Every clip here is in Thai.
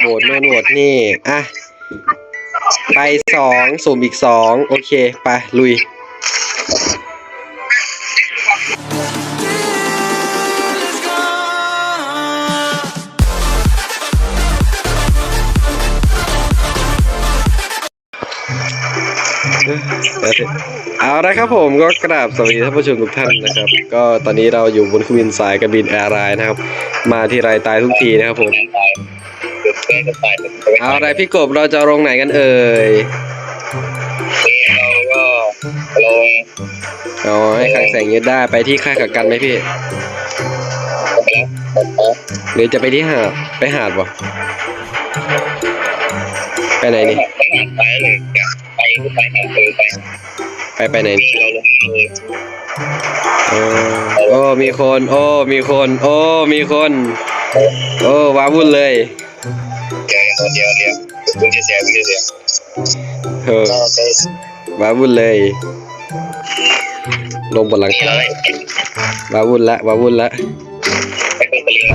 โหวตโน่นโหวตนี่ อะ ไปสองสุ่มอีกสอง โอเค ไป ลุย เอาละครับผมก็กราบสวัสดีท่านผู้ชมทุกท่านนะครับ ก็ตอนนี้เราอยู่บนเครื่องบินสายการบินแอร์ไลน์นะครับ มาที่ไรตายทุกทีนะครับผมเอาอะไรพี่กบเราจะลงไหนกันเอ่ยเราก็ลงอ๋อให้คลังแสงยึดได้ไปที่ค่ายกักกันไหมพี่หรือจะไปที่หาดไปหาดวะ ไปไหนนี่ไปหาไปเลยไปไปหาเจอไปไปไปไหนนี่เราลงเลยอ๋อโอ้มีคน โอ้มีคน โอ้มีคน โอ้ว้าวุ่นเลยเดี๋ยวเดี๋ยวเดี๋ยวคุณจะเสียคุณจะเสียเออเราจะว้าวุ่นเลยลงบนหลังมีคาอะไรว้าวุ่นละว้าวุ่นละไปเป็นตะลิง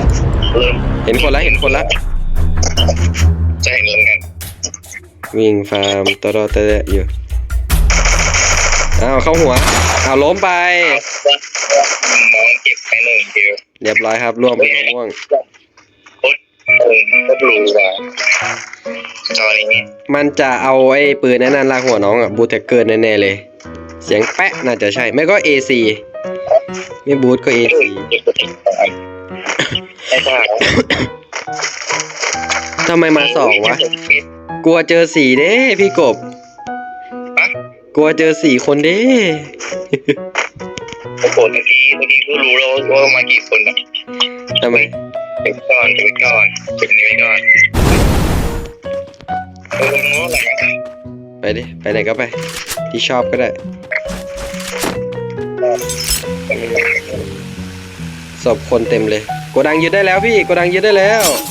เริ่มเห็นคนละเห็นคนละจะ วิ่งฟาร์มตอดอตะแตะอยู่อ้าวเข้าหัวอ้าวล้มไปน้องเก็บไปหนึ่งเดียวเรียบร้อยครับร่วงเป็นมะม่วงโคตรโคตรรู้ว่ะจอนี้มันจะเอาไอ้ปืนนั่นนั่นลากหัวน้องอะบูทแท็กเกอร์แน่ๆเลย เสียงแปะน่าจะใช่ ไม่ก็ AC ไม่บูทก็ AC เก็บตัวเองไม่ได้ทำไมมาสองวะ กลัวเจอสี่เด้พี่กบ กลัวเจอสี่คนเด้ โอ้โหเมื่อกี้เมื่อกี้ก็รู้แล้วว่ามากี่คนนะทำไมเก็บก่อนเก็บก่อนเก็บนี้ไว้ก่อนเออโน้ตอะไรนะไปดิ ไปไหนก็ไป ที่ชอบก็ได้ ศพคนเต็มเลยโกดังยึดได้แล้วพี่โกดังยึดได้แล้วยึดก่อนโ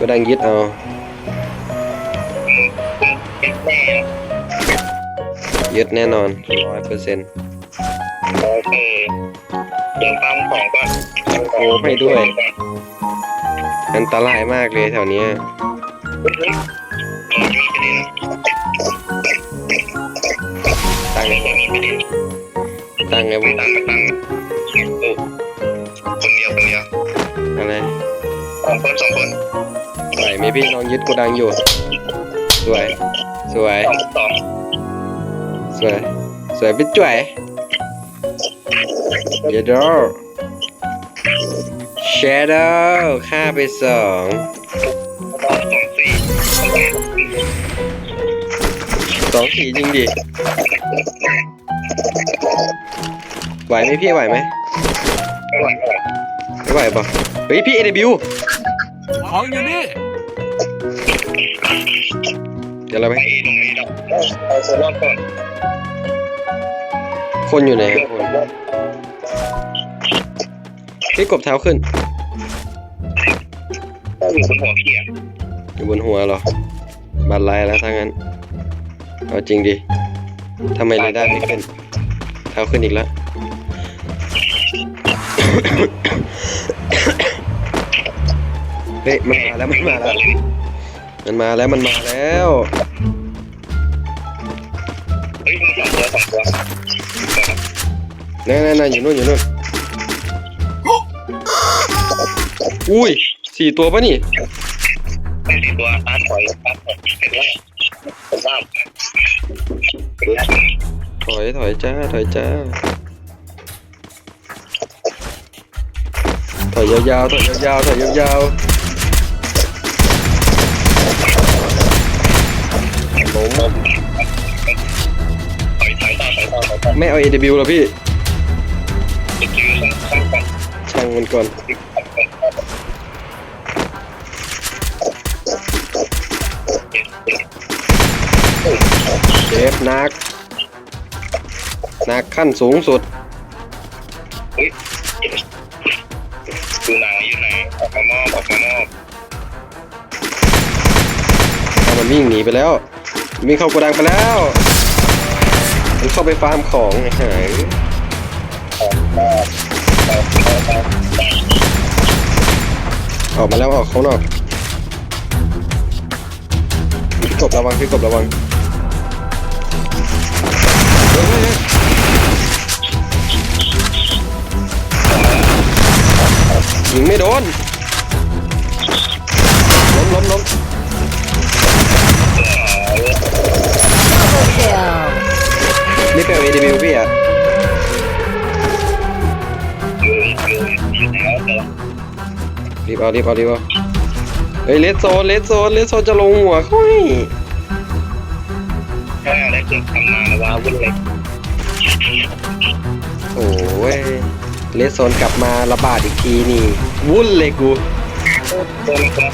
กดังยึดเอายึดแน่ยึดแน่นอนร้อยเปอร์เซ็นต์โอเคเดินตามของก่อนโอ้ให้ด้วย อันตรายมากเลยแถวเนี้ยมีประเด็นตั้งไงมีประเด็นตั้งไงไม่ตั้งไม่ตั้งคนเดียวคนเดียวอะไรสองคนสองคน ไหวไหมพี่น้องยึดโกดังอยู่ สวย สวย สองสองสวย สวยเป็นจ่วยเยดอเชดอฆ่าไปสองสองสี่จริงดิไหวไหมพี่ไหวไหมไม่ไหวไม่ไหวไม่ไหวปะเฮ้ยพี่ AW ของอยู่นี่ เดี๋ยวเราไปไปตรงนี้เราเอาโซลอนก่อนคนอยู่ไหนครับคนพี่กบเท้าขึ้น อยู่บนหัวพี่อะอยู่บนหัวเหรอบันไลแล้วถ้างั้น เอาจริงดิทำไมเรดาร์ไม่ขึ้น เท้าขึ้นอีกแล้ว เฮ้ยมันมาแล้วมันมาแล้ว มันมาแล้วมันมาแล้วเฮ้ยมีสองตัวสองตัวนั่นนั่นนั่นอยู่นู่นอยู่นู่นอุ้ยสี่ตัวปะนี่สี่ตัวตาถอยตาถอยเป็นว่าเป็นว่าเป็นว่าถอยถอยจ้าถอยจ้าถอยยาวๆถอยยาวๆถอยยาวๆ ล้มถอยถอยต่อถอยต่อถอยต่อไม่เอา AW หรอพี่จะจืดช่างกันช่างมันก่อนเจ็บหนักหนักขั้นสูงสุดอยู่ไหนอยู่ไหนออกมามอบออกมามอบเอามันวิ่งหนีไปแล้ว วิ่งเข้าโกดังไปแล้วมันเข้าไปฟาร์มของไอ้หายออกมาแล้วออกเขางนอกพี่กบระวังพี่กบระวังยเฮ้ยเฮ้ยยิงไม่โดน เอารีบเอารีบเอาเฮ้ยเลสโซนเลสโซนเลสโซนจะลงหัวเขาให้ถ้าอะไรเกิดทำมาแล้วว่าวุ่นเลยโอ้ยเลสโซนกลับมาระบาดอีกทีนี่ วุ่นเลยกูตัวนี้ก็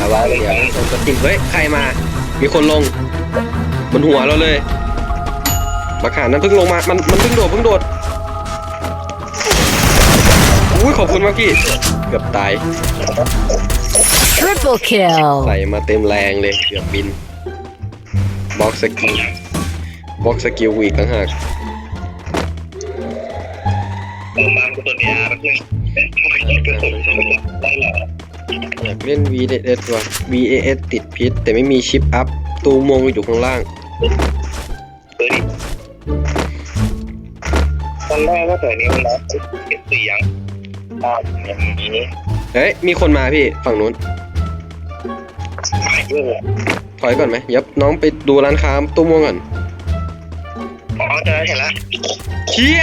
ระวังเดี๋ยวโซนจะติดเฮ้ยใครมา มีคนลงบนหัวเราเลยบักขานนั้นเพิ่งลงมา มันมันเพิ่งโดดเพิ่งโดด อุ้ยขอบคุณมากพี่เกือบตาย Triple kill. ใส่มาเต็มแรงเลยเกือบบินบล็อกสกิลบล็อกสกิลอีกต่างหากตัวตามตัวเดียร์เพื่อนได้เหรออยากเล่น VAS ว่ะ VAS ติดพิษ แต่ไม่มีชิปอัพ ตูมงอยู่ข้างล่างตัวนี้ตอนแรกก็ตัวนี้มันรับ เก็บเสียงตามอย่างนี้เฮ้ย มีคนมาพี่ฝั่งนู้นหายเยอะถอยก่อนไหมเดี๋ยับน้องไปดูร้านค้าตู้ม่วงก่อนอ๋อเจอเห็นแล้วเชี่ย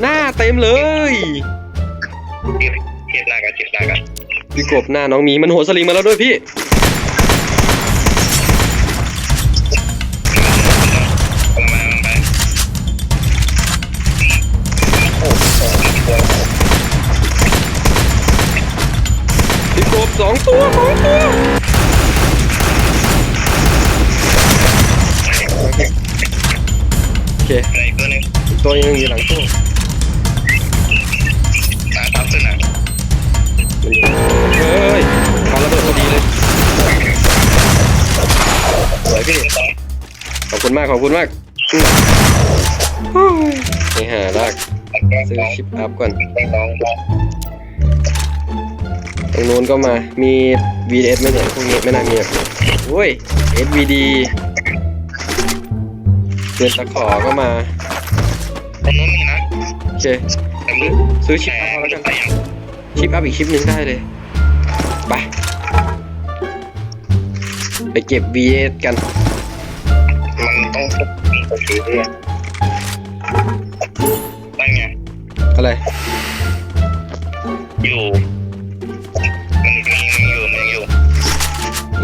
หน้าเต็มเลยเก็บเก็บหน้ากันเก็บหน้ากันพี่กบหน้าน้องหมีมันโหดสลิงมาแล้วด้วยพี่ สองตัวสองตัวโอเคอะไรตัวนึงอีกตัวยังอยู่หลังตู้ตาตามเส้นหนังมันอยู่เฮ้ยปาระเบิดพอดีเลยสวยพี่ขอบคุณมากขอบคุณมากอืมไปหาลากซื้อชิปอัพก่อนน้องน้อง ตรงนู้นก็มา มี VS ไหมเนี่ยพวกนี้ไม่น่ามีหรอกโอ้ย SVD เดือนตะขอก็มาตรงนู้นมีนะโอเคซื้อชิปแต่อัพเอาแล้วกันแต่ยังชิปอัพอีกชิปหนึ่งได้เลยไปไปเก็บ VS กัน มันต้องมีตัวซื้อด้วยนั่นไงอะไร อยู่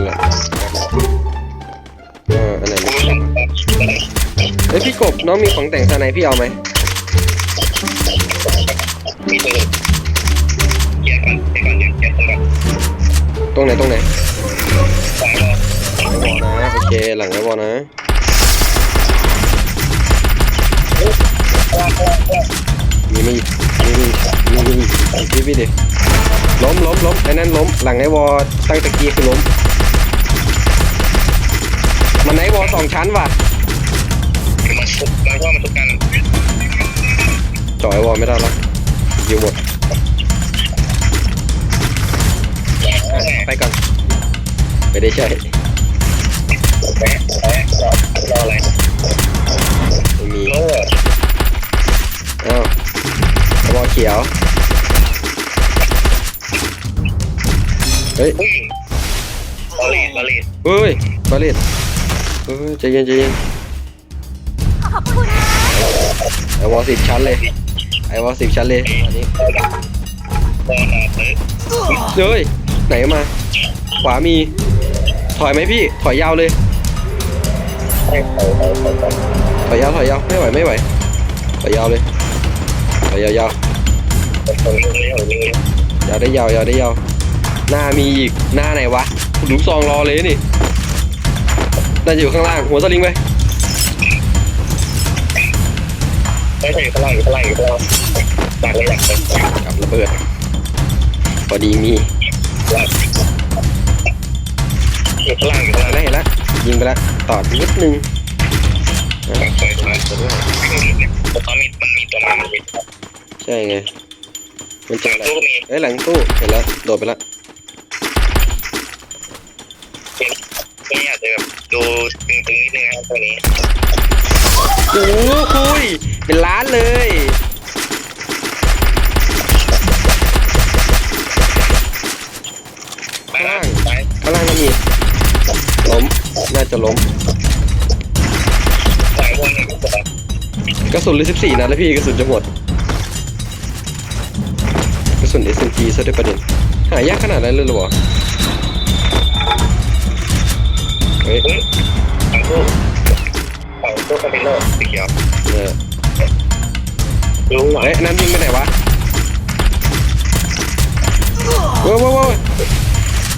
เหรอเอออันไหนไม่เอ้ยพี่กบน้องมีของแต่งสไนพี่เอาไหมมีตัวเกียร์กันเกียร์กันเกียร์กันตรงไหนตรงไหนสายรอไอวอลนะโอเคหลังไอวอลนะมีมีมีมีมีมีมีพี่ดิล้มล้มล้มไอ้นั่นล้มหลังไอ้วอตั้งตะกี้คือล้ม มันไอ้วอสองชั้นว่ะมันสุดแล้วก็มันสุดกันจ่อไอ้วอไม่ได้ละยิวหมดไปก่อนไม่ได้ใช่แปะแปะรออะไรไม่มีโล่อ้าวไอ้วอเขียวเฮ้ยอุ้ยบอลลีบอลลีเฮ้ยบาเลต เฮ้ยใจเย็นใจเย็นไอวอสิบชั้นเลย ไอวอสิบชั้นเลยอันนี้บอลนาเตอร์เฮ้ยไหนมา ขวามี ถอยไหมพี่ ถอยยาวเลยให้เขาเขาเขาเขาถอยยาวถอยยาวไม่ไหวไม่ไหว ถอยยาวเลย ถอยยาวยาวเขาเรื่องนี้เขาเรื่องนี้ยาวได้ยาวยาวได้ยาว หน้ามีอีก หน้าไหนวะลูกซองรอเลยนี่ น่าจะอยู่ข้างล่าง หัวสลิงไปไม่ใช่ข้างล่างอยู่ข้างล่างอยู่ข้างล่างดักเลยดักเลยกับระเบิด พอดีมีอยู่ข้างล่างอยู่ข้างเห็นล่างแล้วเห็นแล้วยิงไปแล้วตอดนิดนึงสวยสวยสวยตอนมีมันมีตัวมันมีตัวใช่ไง มันเจออะไรตู้ก็มีเอ้ยหลังตู้ เห็นแล้ว โดดไปละนี่อาจจะแบบ ดูตึงๆนิดนึงนะครับตัวนี้โอ้โหคุย เป็นล้านเลยไปล่างไปข้างล่างก็มีล้ม น่าจะล้ม สายวนหนึ่งตัวกระสุนเหลือ14นัดแล้วพี่กระสุนจะหมด กระสุน SMG ซะด้วยประเด็น หายากขนาดนั้นเลยเหรอวะ เฮ้ยเฮ้ยสองตู้สองตู้คอนเทนเนอร์สีเขียวเนี่ยรู้หน่อยเฮ้ยอันนั้นยิงไปไหนวะว้าวว้าวว้าว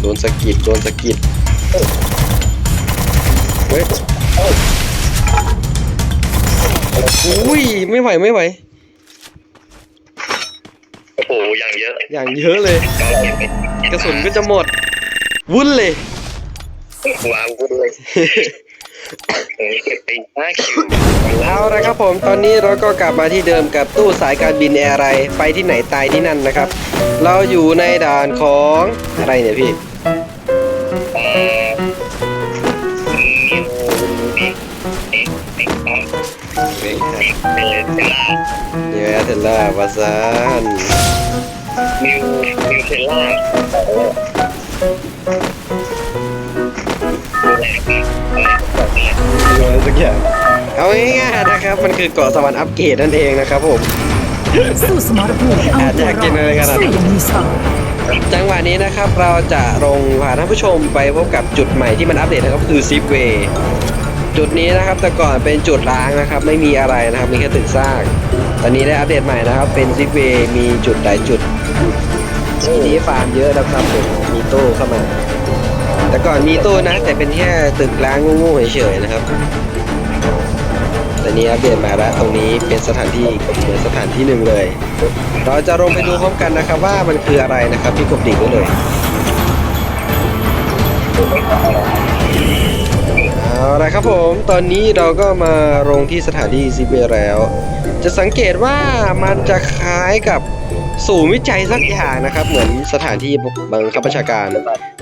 โดนสะกิดโดนสะกิดเฮ้ยอุ้ยไม่ไหวไม่ไหวโอ้โหอย่างเยอะอย่างเยอะเลยก็เก็บไปกระสุนก็จะหมด วุ่นเลย วางวุ้นเลยอย่างนี้เก็บไปห้าคิวเอาละครับผมตอนนี้เราก็กลับมาที่เดิมกับตู้สายการบินแอร์ไรไปที่ไหนตายที่นั่นนะครับ เราอยู่ในด่านของอะไรเนี่ยพี่เอ่อนิวนิกนิกนิกออฟนิกเอเทล่านิวแอร์เทลล่าวาซานนิวนิวเทล่า อะไรแบบนี้อะไรสักอย่างเอาง่ายๆนะครับมันคือเกาะสวรรค์อัปเกรดนั่นเองนะครับผมสู้สมรภูมิเอาตัวรอดสู้อย่างมีสไตล์จังหวะนี้นะครับเราจะลงพาท่านผู้ชมไปพบกับจุดใหม่ที่มันอัปเดตนะครับก็คือซิปเวย์จุดนี้นะครับแต่ก่อนเป็นจุดร้างนะครับ ไม่มีอะไรนะครับมีแค่ตึกสร้างตอนนี้ได้อัปเดตใหม่นะครับ เป็นซิปเวย์มีจุดหลายจุดทีนี้ฟาร์มเยอะนะครับผมมีตู้เข้ามา แต่ก่อนมีตู้นะ แต่เป็นแค่ตึกร้างงูๆเฉยๆนะครับแต่นี้อัปเดตมาแล้วตรงนี้เป็นสถานที่เหมือนสถานที่หนึ่งเลย เราจะลงไปดูพร้อมกันนะครับว่ามันคืออะไรนะครับพี่กบดิ่งไว้เลยเอาละครับผมตอนนี้เราก็มาลงที่สถานที่ซิเบแล้ว จะสังเกตว่ามันจะคล้ายกับ ศูนย์วิจัยสักอย่างนะครับ เหมือนสถานที่บังคับบัญชาการ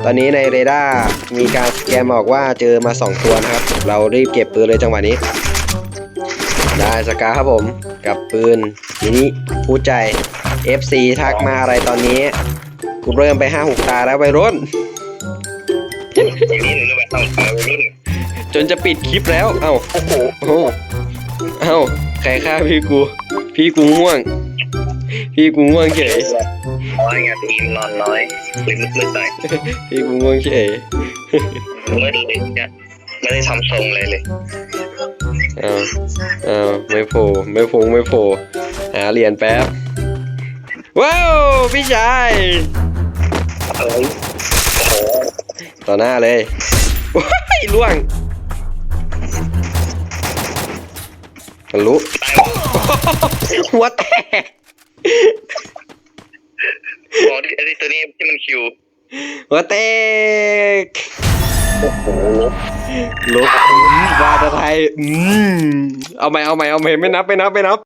ตอนนี้ในเรดาร์มีการสแกนบอกว่าเจอมา 2 ตัวนะครับ เรารีบเก็บปืนเลยจังหวะนี้ ได้สกาครับผมกับปืนทีนี้ผู้ใจ FC ทักมาอะไรตอนนี้กูเริ่มไปห้าหกตาแล้ววัยรุ่นจะไปรุนจนจะปิดคลิปแล้ว เอ้าโอ้โหอ้เอ้าใครฆ่าพี่กู พี่กูง่วง พี่กูง่วงเฉยน้อยไงทีมนอนน้อยหรือมืดๆหน่อยพี่กูง่วงเฉยมืดเลยเนี่ยไม่ได้ทำทรงเลยเลยเอ้าเอ้าไม่โผล่ไม่โผล่ไม่โผล่หาเหรียญแป๊บ ว้าว พี่ชายเอ้ยโอ้โหต่อหน้าเลยว้ายล่วงทะลุหัวแตก อ๋อที่ไอ้ตัวนี้ที่มันคิวหัวแตกโอ้โหลบวาดไทยอืมเอาใหม่เอาใหม่เอาใหม่ไม่นับไม่นับไม่นับ